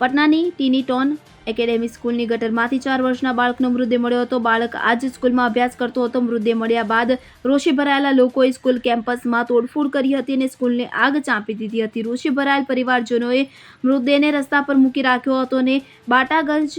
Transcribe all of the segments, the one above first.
પટનાની ટીનીટોન academy સ્કૂલની ગટરમાંથી ચાર વર્ષના બાળકનો મૃતદેહ મળ્યો હતો. બાળક આ જ સ્કૂલમાં અભ્યાસ કરતો હતો. મૃતદેહ મળ્યા બાદ રોષે ભરાયેલા લોકોએ સ્કૂલ કેમ્પસમાં તોડફોડ કરી હતી અને સ્કૂલને આગ ચાંપી દીધી હતી. રોષે ભરાયેલ પરિવારજનોએ મૃતદેહને રસ્તા પર મૂકી રાખ્યો હતો અને બાટાગંજ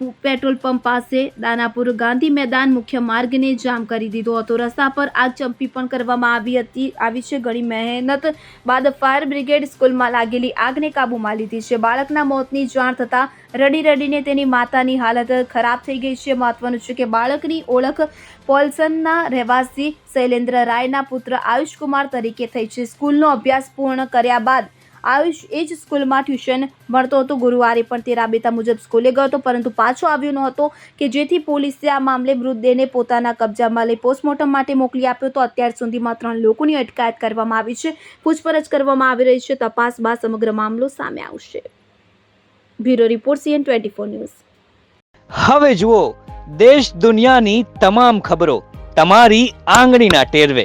પેટ્રોલ પંપ પાસે દાનાપુર ગાંધી મેદાન મુખ્ય માર્ગને જામ કરી દીધો હતો. રસ્તા પર આગ ચંપી પણ કરવામાં આવી હતી. આવી છે ઘણી મહેનત બાદ ફાયર બ્રિગેડ સ્કૂલમાં લાગેલી આગને કાબૂમાં લીધી છે. બાળકના મોતની જાણ થતાં રડી રડીને તેની માતાની હાલત ખરાબ થઈ ગઈ છે. મહત્વનું છે કે બાળકની ઓળખ પોલ્સનના રહેવાસી શૈલેન્દ્ર રાયના પુત્ર આયુષકુમાર તરીકે થઈ છે. સ્કૂલનો અભ્યાસ પૂર્ણ કર્યા બાદ આયુષ એ જ સ્કૂલમાં ટ્યુશન મળતો હતો. ગુરુવારે પણ તે રાબેતા મુજબ સ્કૂલે ગયો હતો, પરંતુ પાછો આવ્યો ન હતો કે જેથી પોલીસે આ મામલે મૃતદેહને પોતાના કબજામાં લઈ પોસ્ટમોર્ટમ માટે મોકલી આપ્યો તો અત્યાર સુધીમાં ત્રણ લોકોની અટકાયત કરવામાં આવી છે. પૂછપરછ કરવામાં આવી રહી છે. તપાસ બાદ સમગ્ર મામલો સામે આવશે. Bureau report CN twenty four news. હવે જુઓ, દેશ દુનિયાની તમામ ખબરો તમારી આંગળીના ટેરવે.